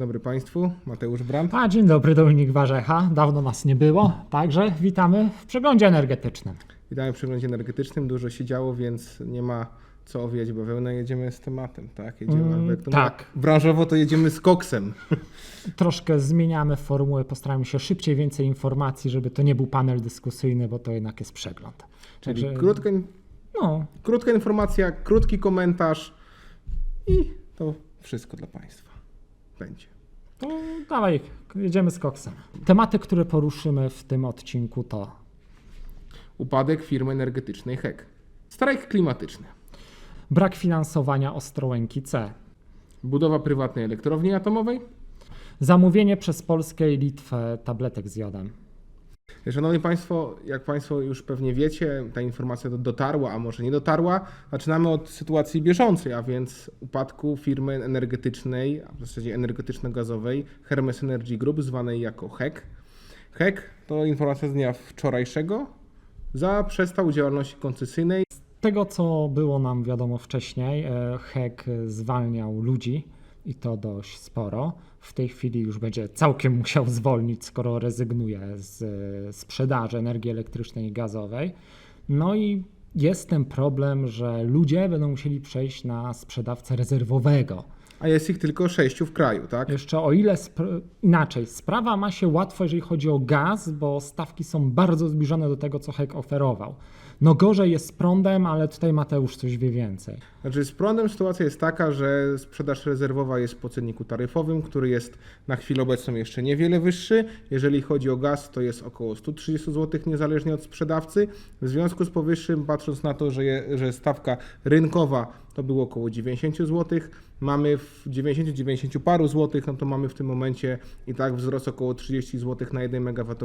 dobry Państwu, Mateusz Brandt. A dzień dobry, Dominik Warzecha. Dawno nas nie było, także witamy w przeglądzie energetycznym. Witamy w przeglądzie energetycznym. Dużo się działo, więc nie ma co owijać bawełnę. Jedziemy z tematem, tak? Jedziemy, Mm, jak to tak. mówię, Branżowo to jedziemy z koksem. Troszkę zmieniamy formułę, postaramy się szybciej, więcej informacji, żeby to nie był panel dyskusyjny, bo to jednak jest przegląd. Czyli Także- krótka, No, krótka informacja, krótki komentarz i to wszystko dla Państwa będzie. to dawaj, jedziemy z koksem. Tematy, które poruszymy w tym odcinku to Upadek firmy energetycznej HEK. Strajk klimatyczny. brak finansowania Ostrołęki C, Budowa prywatnej elektrowni atomowej. zamówienie przez Polskę i Litwę tabletek z jodem. Szanowni Państwo, jak Państwo już pewnie wiecie, ta informacja do- dotarła, a może nie dotarła. Zaczynamy od sytuacji bieżącej, a więc upadku firmy energetycznej, a w zasadzie energetyczno-gazowej Hermes Energy Group, zwanej jako HEK. HEK to informacja z dnia wczorajszego. Zaprzestał działalności koncesyjnej. Z tego, co było nam wiadomo wcześniej, e, HEK zwalniał ludzi i to dość sporo. W tej chwili już będzie całkiem musiał zwolnić, skoro rezygnuje z e, sprzedaży energii elektrycznej i gazowej. No i jest ten problem, że ludzie będą musieli przejść na sprzedawcę rezerwowego. A jest ich tylko sześciu w kraju, tak? Jeszcze o ile spr- inaczej, sprawa ma się łatwo, jeżeli chodzi o gaz, bo stawki są bardzo zbliżone do tego, co HEK oferował. No gorzej jest z prądem, ale tutaj Mateusz coś wie więcej. Znaczy z prądem sytuacja jest taka, że sprzedaż rezerwowa jest po cenniku taryfowym, który jest na chwilę obecną jeszcze niewiele wyższy. Jeżeli chodzi o gaz, to jest około 130 zł niezależnie od sprzedawcy. W związku z powyższym, patrząc na to, że, je, że stawka rynkowa to było około 90 zł, mamy w 90-90 paru złotych, no to mamy w tym momencie i tak wzrost około 30 zł na 1 MWh,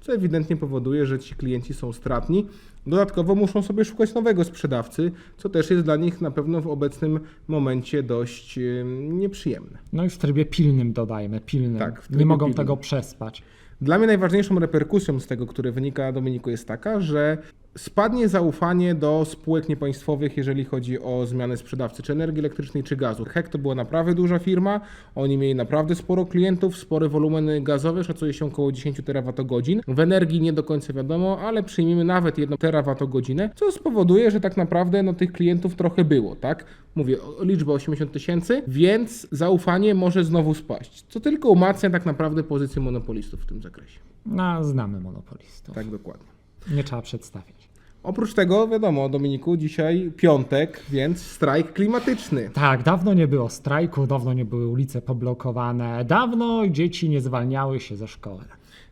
co ewidentnie powoduje, że ci klienci są stratni. Dodatkowo muszą sobie szukać nowego sprzedawcy, co też jest dla nich na pewno w obecnym momencie dość nieprzyjemne. No i w trybie pilnym dodajmy, pilnym. Tak, Nie mogą pilnym. tego przespać. Dla mnie najważniejszą reperkusją z tego, które wynika, Dominiku, jest taka, że spadnie zaufanie do spółek niepaństwowych, jeżeli chodzi o zmianę sprzedawcy, czy energii elektrycznej, czy gazu. HEK to była naprawdę duża firma, oni mieli naprawdę sporo klientów, spory wolumeny gazowe, szacuje się około 10 terawatogodzin. W energii nie do końca wiadomo, ale przyjmijmy nawet 1 terawatogodzinę, co spowoduje, że tak naprawdę no, tych klientów trochę było, tak? Mówię, liczba 80 tysięcy, więc zaufanie może znowu spaść, co tylko umacnia tak naprawdę pozycję monopolistów w tym zakresie. No, znamy monopolistów. Tak, dokładnie. Nie trzeba przedstawiać. Oprócz tego, wiadomo, Dominiku, dzisiaj piątek, więc strajk klimatyczny. Tak, dawno nie było strajku, dawno nie były ulice poblokowane, dawno dzieci nie zwalniały się ze szkoły.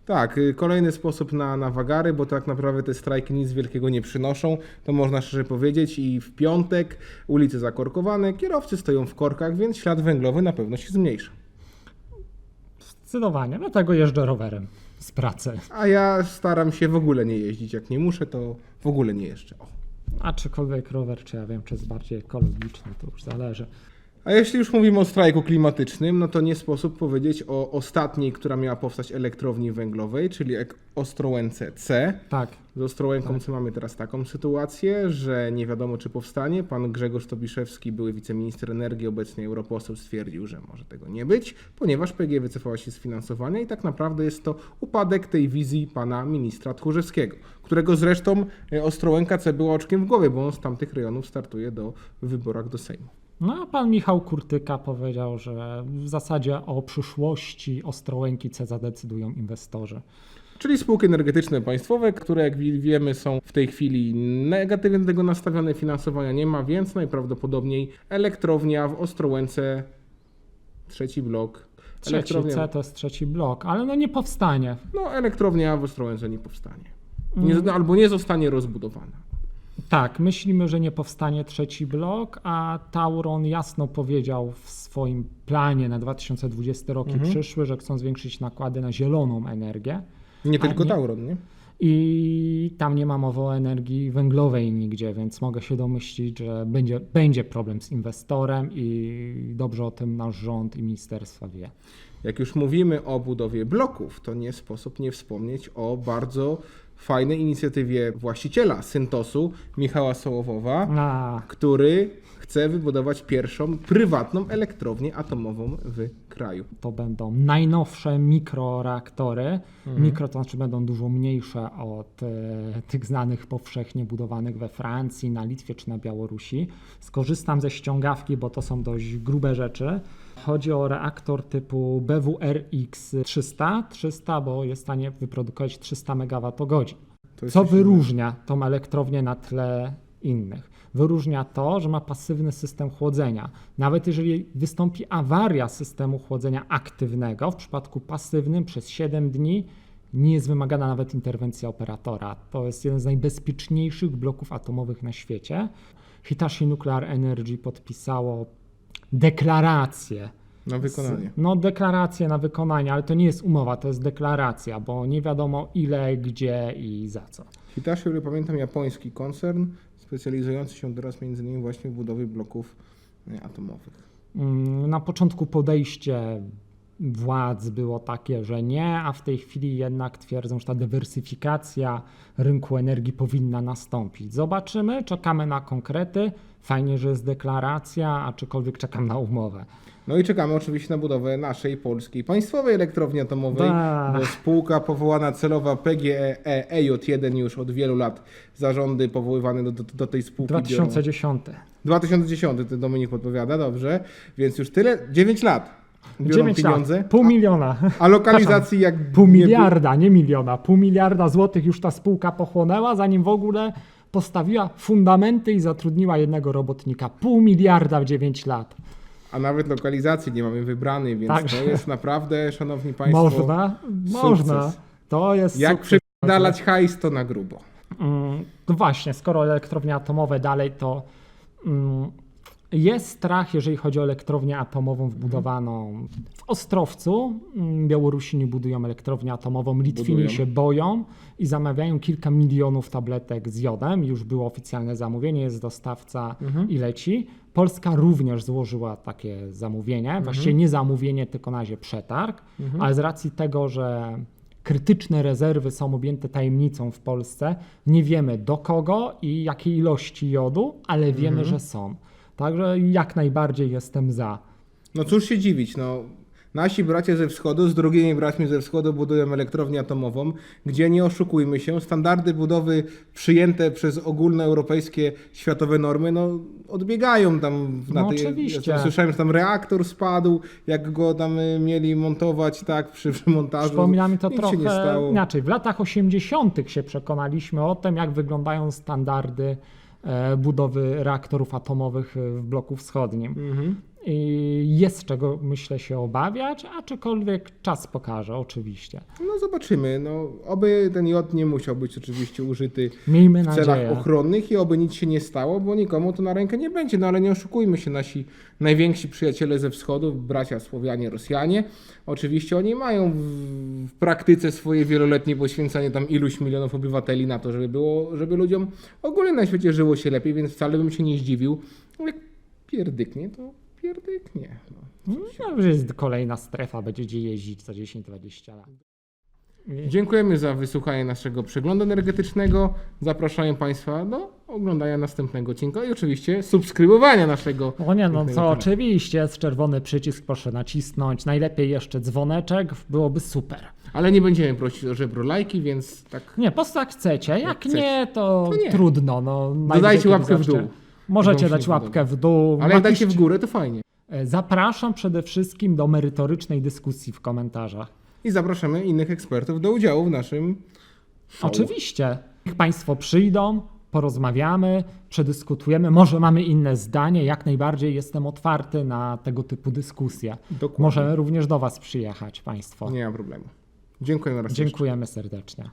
Tak, y, kolejny sposób na, na wagary, bo tak naprawdę te strajki nic wielkiego nie przynoszą, to można szczerze powiedzieć. I w piątek ulice zakorkowane, kierowcy stoją w korkach, więc ślad węglowy na pewno się zmniejsza. Zdecydowanie, dlatego jeżdżę rowerem z pracy. A ja staram się w ogóle nie jeździć. Jak nie muszę, to w ogóle nie jeżdżę. O. A czykolwiek rower, czy ja wiem, czy jest bardziej ekologiczny, to już zależy. A jeśli już mówimy o strajku klimatycznym, no to nie sposób powiedzieć o ostatniej, która miała powstać elektrowni węglowej, czyli Ostrołęce C. Tak, Z Ostrołęką C mamy teraz taką sytuację, że nie wiadomo czy powstanie. Pan Grzegorz Tobiszewski, były wiceminister energii, obecnie europoseł, stwierdził, że może tego nie być, ponieważ PG wycofała się z finansowania i tak naprawdę jest to upadek tej wizji pana ministra Tchórzewskiego, którego zresztą e, Ostrołęka C była oczkiem w głowie, bo on z tamtych rejonów startuje do wyborach do Sejmu. No a pan Michał Kurtyka powiedział, że w zasadzie o przyszłości Ostrołęki C zadecydują inwestorzy. Czyli spółki energetyczne państwowe, które jak wi- wiemy są w tej chwili tego nastawione, finansowania nie ma, więc najprawdopodobniej elektrownia w Ostrołęce, trzeci blok. Trzeci C to jest trzeci blok, ale no nie powstanie. no elektrownia w Ostrołęce nie powstanie. Nie, albo nie zostanie rozbudowana. Tak, myślimy, że nie powstanie trzeci blok, a Tauron jasno powiedział w swoim planie na 2020 rok Mhm. przyszły, że chcą zwiększyć nakłady na zieloną energię. Nie tylko nie- Tauron, nie? I tam nie ma mowy o energii węglowej nigdzie, więc mogę się domyślić, że będzie, będzie problem z inwestorem i dobrze o tym nasz rząd i ministerstwa wie. Jak już mówimy o budowie bloków, to nie sposób nie wspomnieć o bardzo fajnej inicjatywie właściciela Syntosu, Michała Sołowowa, A, który chce wybudować pierwszą prywatną elektrownię atomową w kraju. To będą najnowsze mikroreaktory. Mikro to znaczy będą dużo mniejsze od e, tych znanych powszechnie budowanych we Francji, na Litwie czy na Białorusi. Skorzystam ze ściągawki, bo to są dość grube rzeczy. Chodzi o reaktor typu BWRX 300, 300, bo jest w stanie wyprodukować 300 MWh. Co wyróżnia tą elektrownię na tle innych? Wyróżnia to, że ma pasywny system chłodzenia. Nawet jeżeli wystąpi awaria systemu chłodzenia aktywnego, w przypadku pasywnym przez 7 dni nie jest wymagana nawet interwencja operatora. To jest jeden z najbezpieczniejszych bloków atomowych na świecie. Hitachi Nuclear Energy podpisało deklarację Na wykonanie. no, deklarację na wykonanie, ale to nie jest umowa, to jest deklaracja, bo nie wiadomo ile, gdzie i za co. Hitachi, ile pamiętam, japoński koncern specjalizujący się teraz innymi właśnie w budowie bloków e, atomowych. Mm, Na początku podejście władz było takie, że nie, a w tej chwili jednak twierdzą, że ta dywersyfikacja rynku energii powinna nastąpić. Zobaczymy, czekamy na konkrety. Fajnie, że jest deklaracja, aczkolwiek czekam na umowę. No i czekamy oczywiście na budowę naszej polskiej państwowej elektrowni atomowej, Da. bo spółka powołana celowa PGE EJ1 już od wielu lat zarządy powoływane do, do, do tej spółki. biorą- 2010. 2010, ty Dominik podpowiada, dobrze, więc już tyle, 9 lat biorą 9 pieniądze, lat, pół miliona. a lokalizacji jak Pół miliarda, nie miliona. Pół miliarda złotych już ta spółka pochłonęła, zanim w ogóle postawiła fundamenty i zatrudniła jednego robotnika. Pół miliarda w 9 lat. A nawet lokalizacji nie mamy wybranej, więc Także- to jest naprawdę, szanowni państwo, Można, można. sukces. To jest jak przydalać hajs, to na grubo. Mm, No właśnie, skoro elektrownie atomowe dalej, to mm, jest strach, jeżeli chodzi o elektrownię atomową wbudowaną w Ostrowcu. Mm, Białorusini budują elektrownię atomową, Litwini Budują. się boją i zamawiają kilka milionów tabletek z jodem. Już było oficjalne zamówienie, jest dostawca i leci. Polska również złożyła takie zamówienie, właściwie nie zamówienie, tylko na razie przetarg, ale z racji tego, że krytyczne rezerwy są objęte tajemnicą w Polsce. Nie wiemy do kogo i jakiej ilości jodu, ale wiemy, że są. Także jak najbardziej jestem za. No cóż się dziwić, no. Nasi bracia ze wschodu z drugimi braćmi ze wschodu budują elektrownię atomową, gdzie nie oszukujmy się, standardy budowy przyjęte przez ogólnoeuropejskie światowe normy, no odbiegają tam na No tej, oczywiście. Ja słyszałem, że tam reaktor spadł, jak go tam y, mieli montować, tak, przy, przy montażu. Przypomina mi to Nic się nie trochę inaczej. W latach 80. się przekonaliśmy o tym, jak wyglądają standardy budowy reaktorów atomowych e, w bloku wschodnim. Mhm. I jest czego, myślę, się obawiać, aczkolwiek czas pokaże, oczywiście. No zobaczymy, no oby ten jod nie musiał być oczywiście użyty Miejmy w celach nadzieję. ochronnych i oby nic się nie stało, bo nikomu to na rękę nie będzie. No ale nie oszukujmy się, nasi najwięksi przyjaciele ze wschodu, bracia Słowianie, Rosjanie, oczywiście oni mają w, w praktyce swoje wieloletnie poświęcanie tam iluś milionów obywateli na to, żeby było, żeby ludziom ogólnie na świecie żyło się lepiej, więc wcale bym się nie zdziwił. Jak pierdyknie, to pierdyknie. No. No, że jest kolejna strefa, będzie gdzie jeździć za 10-20 lat. Dziękujemy za wysłuchanie naszego przeglądu energetycznego. Zapraszam Państwa do oglądania następnego odcinka i oczywiście subskrybowania naszego. O nie, no co kanału. oczywiście, jest czerwony przycisk, proszę nacisnąć. Najlepiej jeszcze dzwoneczek, byłoby super. Ale nie będziemy prosić o żebro lajki, więc tak. Nie, po prostu jak chcecie. Jak chcecie. nie, to, To nie. trudno. No, Dodajcie łapkę w dół. Możecie dać łapkę w dół. Ale jak dacie Napiszcie- w górę, to fajnie. E, Zapraszam przede wszystkim do merytorycznej dyskusji w komentarzach. I zapraszamy innych ekspertów do udziału w naszym. Show. Oczywiście. Niech Państwo przyjdą, porozmawiamy, przedyskutujemy. Może mamy inne zdanie. Jak najbardziej jestem otwarty na tego typu dyskusje. Dokładnie. Możemy również do Was przyjechać, Państwo. Nie ma problemu. Dziękuję raz jeszcze. Dziękujemy serdecznie.